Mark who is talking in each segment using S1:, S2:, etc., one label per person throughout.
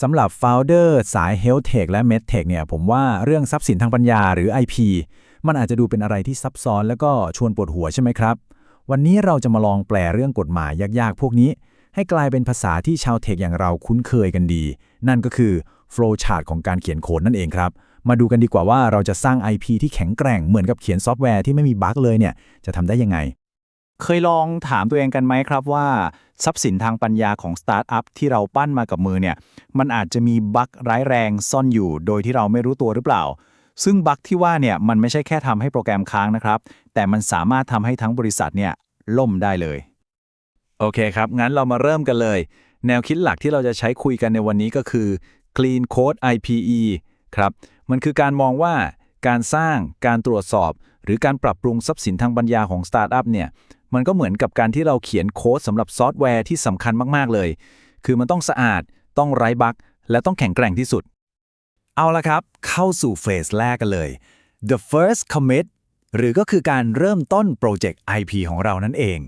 S1: สำหรับ Founder สาย Health Tech และ MedTech เนี่ยผมว่าเรื่องทรัพย์สินทางปัญญาหรือ IP มันอาจจะดูเป็นอะไรที่ซับซ้อนแล้วก็ชวนปวดหัวใช่ไหมครับ วันนี้เราจะมาลองแปลเรื่องกฎหมายยากๆ พวกนี้ ให้กลายเป็นภาษาที่ชาวเทคอย่างเราคุ้นเคยกันดี นั่นก็คือ flow chart ของการเขียนโค้ดนั่นเองครับ มาดูกันดีกว่าว่าเราจะสร้าง IP ที่แข็งแกร่งเหมือนกับเขียนซอฟต์แวร์ที่ไม่มีบั๊กเลยเนี่ยจะทำได้ยังไง
S2: เคยลองถามตัวเองกันไหมครับว่า ทรัพย์สินทางปัญญาของสตาร์ทอัพที่เราปั้นมากับมือเนี่ย มันอาจจะมีบั๊กร้ายแรงซ่อนอยู่ โดยที่เราไม่รู้ตัวหรือเปล่า ซึ่งบั๊กที่ว่าเนี่ยมันไม่ใช่แค่ทำให้โปรแกรมค้างนะครับ แต่มันสามารถทำให้ทั้งบริษัทเนี่ยล่มได้เลย โอเคครับ งั้นเรามาเริ่มกันเลย แนวคิดหลักที่เราจะใช้คุยกันในวันนี้ก็คือ Clean Code IPE ครับ มันคือการมองว่าการสร้าง การตรวจสอบ หรือการปรับปรุงทรัพย์สินทางปัญญาของสตาร์ทอัพเนี่ย มันก็เหมือนกับการที่เราเขียนโค้ดสำหรับซอฟต์แวร์ที่สำคัญมากๆเลย คือมันต้องสะอาด ต้องไร้บั๊กและต้องแข็งแกร่งที่สุด เอาละครับ เข้าสู่เฟสแรกกันเลย the first commit หรือก็คือการเริ่มต้นโปรเจกต์ IP ของเรานั่นเอง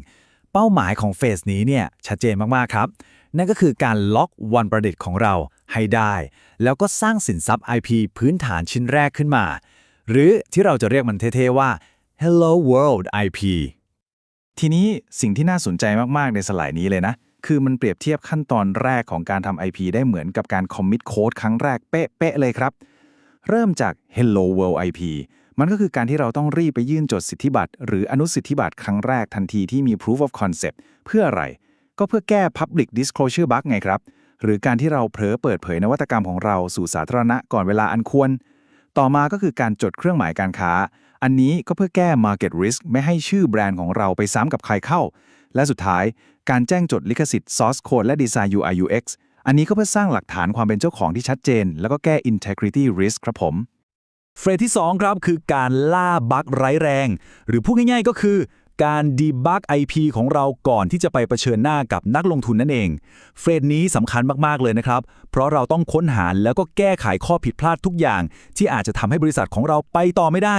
S2: เป้าหมายของเฟสนี้เนี่ยชัดเจนมากๆครับ นั่นก็คือการล็อกวันประดิษฐ์ของเราให้ได้ แล้วก็สร้างสินทรัพย์ IP พื้นฐานชิ้นแรกขึ้นมา หรือที่เราจะเรียกมันเท่ๆว่า Hello World IP ทีนี้สิ่งที่น่าสนใจมาก ๆ ในสไลด์นี้เลยนะ คือมันเปรียบเทียบขั้นตอนแรกของการทำ IP ได้เหมือนกับการคอมมิตโค้ดครั้งแรกเป๊ะ ๆ เลยครับ เริ่มจาก Hello World IP มันก็คือการที่เราต้องรีบไปยื่นจดสิทธิบัตร หรืออนุสิทธิบัตรครั้งแรกทันทีที่มี Proof of Concept เพื่ออะไร ก็เพื่อแก้ Public Disclosure Bug ไงครับ หรือการที่เราเผลอเปิดเผยนวัตกรรมของเราสู่สาธารณะก่อนเวลาอันควร ต่อมาก็คือการจดเครื่องหมายการค้า อันนี้ก็เพื่อแก้ Market Risk ไม่ให้ชื่อแบรนด์ของเราไปซ้ำกับใครเข้า และสุดท้ายการแจ้งจดลิขสิทธิ์ Source Code และ Design UI UX อันนี้ก็เพื่อสร้างหลักฐานความเป็นเจ้าของที่ชัดเจน แล้วก็แก้ Integrity Risk ครับผม เฟสที่ 2 ครับคือการล่าบั๊กไร้แรง หรือพูดง่ายๆก็คือการดีบัก IP ของเราก่อนที่จะไปเผชิญหน้ากับนักลงทุนนั่นเอง เฟสนี้สำคัญมาก ๆ เลยนะครับ เพราะเราต้องค้นหาแล้วก็แก้ไขข้อผิดพลาดทุกอย่าง ที่อาจจะทำให้บริษัทของเราไปต่อไม่ได้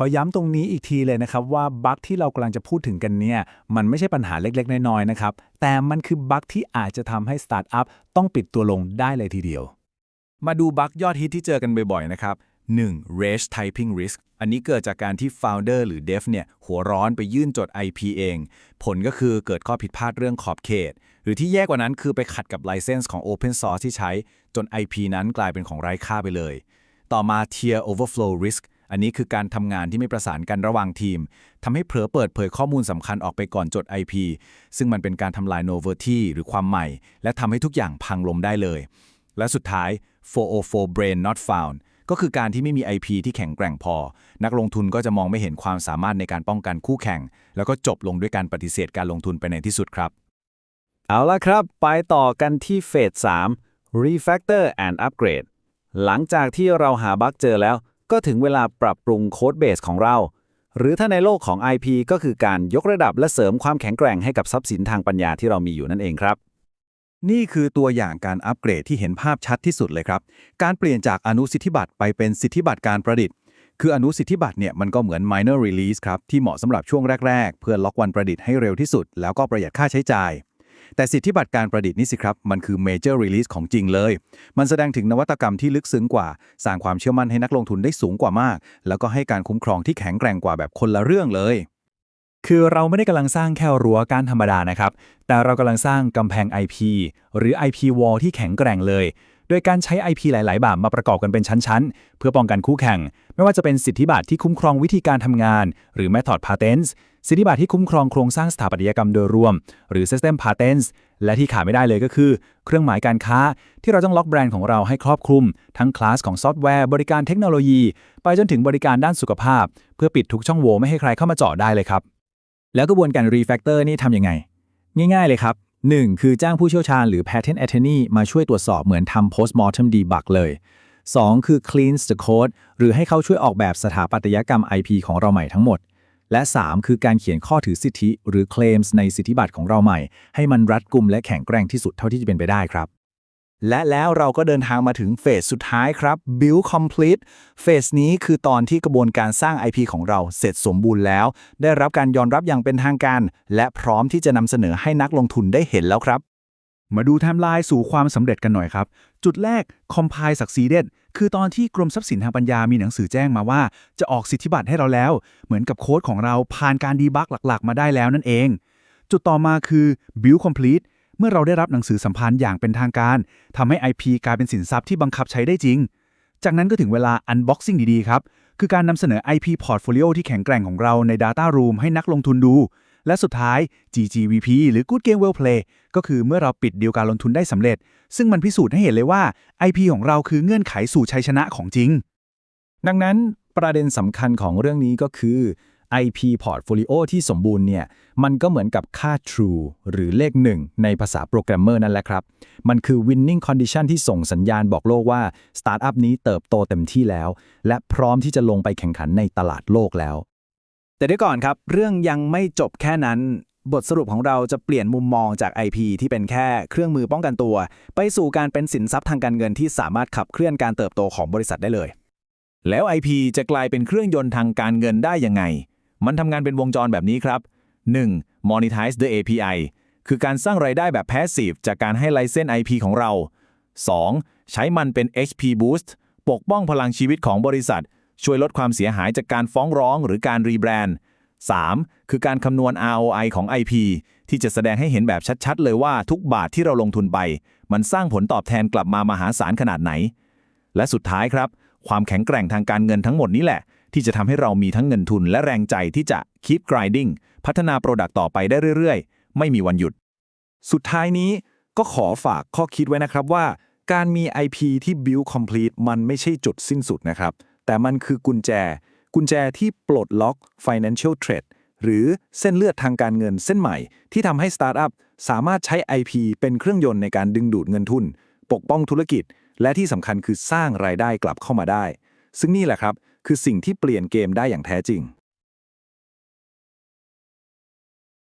S2: ขอย้ำตรงนี้อีกทีเลยนะครับว่าบั๊กที่เรากำลังจะพูดถึงกันเนี่ยมันไม่ใช่ปัญหาเล็กๆ น้อยๆนะครับแต่มันคือบั๊กที่อาจจะทำให้สตาร์ทอัพต้องปิดตัวลงได้เลยทีเดียว มาดูบั๊กยอดฮิตที่เจอกันบ่อยๆนะครับ 1. Race Typing Risk อันนี้เกิดจากการที่ Founder หรือ Dev เนี่ยหัวร้อนไปยื่นจด IP เอง ผลก็คือเกิดข้อผิดพลาดเรื่องขอบเขต หรือที่แย่กว่านั้นคือไปขัดกับ License ของ Open Source ที่ใช้ จน IP นั้นกลายเป็นของไร้ค่าไปเลย ต่อมา Tier Overflow Risk อันนี้คือการทำงานที่ไม่ประสานกันระหว่างทีมทำให้เผลอเปิดเผยข้อมูลสำคัญออกไปก่อนจด IP ซึ่งมันเป็นการทำลาย novelty หรือความใหม่ และทำให้ทุกอย่างพังลงได้เลย และสุดท้าย 404 brain not found ก็คือการที่ไม่มี IP ที่แข็งแกร่งพอ นักลงทุนก็จะมองไม่เห็นความสามารถในการป้องกันคู่แข่ง แล้วก็จบลงด้วยการปฏิเสธการลงทุนไปในที่สุดครับ เอาละครับ ไปต่อกันที่เฟส3 refactor and upgrade หลังจากที่เราหาบั๊กเจอแล้ว ก็ถึงเวลาปรับปรุงโค้ดเบสของเรา หรือถ้าในโลกของ IP ก็คือการยกระดับและเสริมความแข็งแกร่งให้กับทรัพย์สินทางปัญญาที่เรามีอยู่นั่นเองครับ
S3: นี่คือตัวอย่างการอัปเกรดที่เห็นภาพชัดที่สุดเลยครับ การเปลี่ยนจากอนุสิทธิบัตรไปเป็นสิทธิบัตรการประดิษฐ์ คืออนุสิทธิบัตรเนี่ยมันก็เหมือน minor release ครับที่เหมาะสำหรับช่วงแรก ๆ เพื่อล็อกวันประดิษฐ์ให้เร็วที่สุด แล้วก็ประหยัดค่าใช้จ่าย แต่สิทธิบัตรการประดิษฐ์นี่สิครับ มันคือ major release ของจริงเลย มันแสดงถึงนวัตกรรมที่ลึกซึ้งกว่า สร้างความเชื่อมั่นให้นักลงทุนได้สูงกว่ามาก แล้วก็ให้การคุ้มครองที่แข็งแกร่งกว่าแบบคนละเรื่องเลย
S1: คือเราไม่ได้กำลังสร้างแค่รั้วกั้นธรรมดานะครับ แต่เรากำลังสร้างกำแพง IP หรือ IP wall ที่แข็งแกร่งเลย โดยการใช้ IP หลาย ๆ แบบมาประกอบกันเป็นชั้น ๆ เพื่อป้องกันคู่แข่ง ไม่ว่าจะเป็นสิทธิบัตรที่คุ้มครองวิธีการทำงาน หรือ method patents สิทธิบัตรที่คุ้มครองโครงสร้างสถาปัตยกรรมโดยรวม หรือ system patents และที่ขาดไม่ได้เลยก็คือ เครื่องหมายการค้า ที่เราต้องล็อกแบรนด์ของเราให้ครอบคลุม ทั้งคลาสของซอฟต์แวร์ บริการเทคโนโลยี ไปจนถึงบริการด้านสุขภาพ เพื่อปิดทุกช่องโหว่ไม่ให้ใครเข้ามาเจาะได้เลยครับแล้วกระบวนการ refactor นี่ทำยังไง ง่าย ๆ เลยครับ 1. คือจ้างผู้เชี่ยวชาญหรือ patent attorney มาช่วยตรวจสอบเหมือนทำ postmortem debug เลย 2. คือ cleans the code หรือให้เขาช่วยออกแบบสถาปัตยกรรม IP ของเราใหม่ทั้งหมด และ 3. คือการเขียนข้อถือสิทธิ หรือ claims ในสิทธิบัตรของเราใหม่ ให้มันรัดกุมและแข็งแกร่งที่สุดเท่าที่จะเป็นไปได้ครับ
S2: และแล้วเราก็เดินทางมาถึงเฟสสุดท้ายครับ build complete เฟสนี้คือตอนที่กระบวนการสร้าง IP ของเราเสร็จสมบูรณ์แล้ว ได้รับการยอมรับอย่างเป็นทางการ และพร้อมที่จะนำเสนอให้นักลงทุนได้เห็นแล้วครับ
S3: มาดูไทม์ไลน์สู่ความสำเร็จกันหน่อยครับ
S1: จุดแรก compile succeeded คือตอนที่กรมทรัพย์สินทางปัญญามีหนังสือแจ้งมาว่า จะออกสิทธิบัตรให้เราแล้ว เหมือนกับโค้ดของเราผ่านการดีบักหลัก ๆ มาได้แล้วนั่นเอง จุดต่อมาคือ build complete เมื่อเราได้รับหนังสือสัมพันธ์อย่างเป็นทางการทำให้ IP กลายเป็นสินทรัพย์ที่บังคับใช้ได้จริง จากนั้นก็ถึงเวลา unboxing ดีๆ ครับ คือการนำเสนอ IP portfolio ที่แข็งแกร่งของเราใน Data Room ให้นักลงทุนดู และสุดท้าย GGVP หรือ Good Game Well Play ก็คือเมื่อเราปิดดีลการลงทุนได้สำเร็จ ซึ่งมันพิสูจน์ให้เห็นเลยว่า IP ของเราคือเงื่อนไขสู่ชัยชนะของจริง
S2: ดังนั้นประเด็นสำคัญของเรื่องนี้ก็คือ IP portfolio ที่สมบูรณ์เนี่ย มันก็เหมือนกับค่า true หรือเลขหนึ่งในภาษาโปรแกรมเมอร์นั่นแหละครับ มันคือ winning condition ที่ส่งสัญญาณบอกโลกว่า สตาร์ทอัพนี้เติบโตเต็มที่แล้ว และพร้อมที่จะลงไปแข่งขันในตลาดโลกแล้ว
S4: แต่เดี๋ยวก่อนครับ เรื่องยังไม่จบแค่นั้น บทสรุปของเราจะเปลี่ยนมุมมองจาก IP ที่เป็นแค่เครื่องมือป้องกันตัว ไปสู่การเป็นสินทรัพย์ทางการเงินที่สามารถขับเคลื่อนการเติบโตของบริษัทได้เลย
S5: แล้ว IP จะกลายเป็นเครื่องยนต์ทางการเงินได้ยังไง มันทำงานเป็นวงจรแบบนี้ครับ 1. monetize the API คือการสร้างไรายได้แบบ passive จากการให้ไลเซน IP ของเรา 2. ใช้มันเป็น HP boost ปกป้องพลังชีวิตของบริษัท ช่วยลดความเสียหายจากการฟ้องร้องหรือการรีแบรนด์ 3. คือการคำนวณ ROI ของ IP ที่จะแสดงให้เห็นแบบชัดๆ เลยว่าทุกบาทที่เราลงทุนไป มันสร้างผลตอบแทนกลับมามหาศาลขนาดไหน และสุดท้ายครับ ความแข็งแกร่งทางการเงินทั้งหมดนี้แหละ ที่จะทำให้เรามีทั้งเงินทุนและแรงใจที่จะ keep grinding พัฒนาโปรดักต์ต่อไปได้เรื่อยๆ ไม่มีวันหยุด
S2: สุดท้ายนี้ก็ขอฝากข้อคิดไว้นะครับว่า การมี IP ที่ build complete มันไม่ใช่จุดสิ้นสุดนะครับ แต่มันคือกุญแจ กุญแจที่ปลดล็อก financial thread หรือเส้นเลือดทางการเงินเส้นใหม่ ที่ทำให้สตาร์ทอัพสามารถใช้ IP เป็นเครื่องยนต์ในการดึงดูดเงินทุน ปกป้องธุรกิจ และที่สำคัญคือสร้างรายได้กลับเข้ามาได้ ซึ่งนี่แหละครับ คือสิ่งที่เปลี่ยนเกมได้อย่างแท้จริง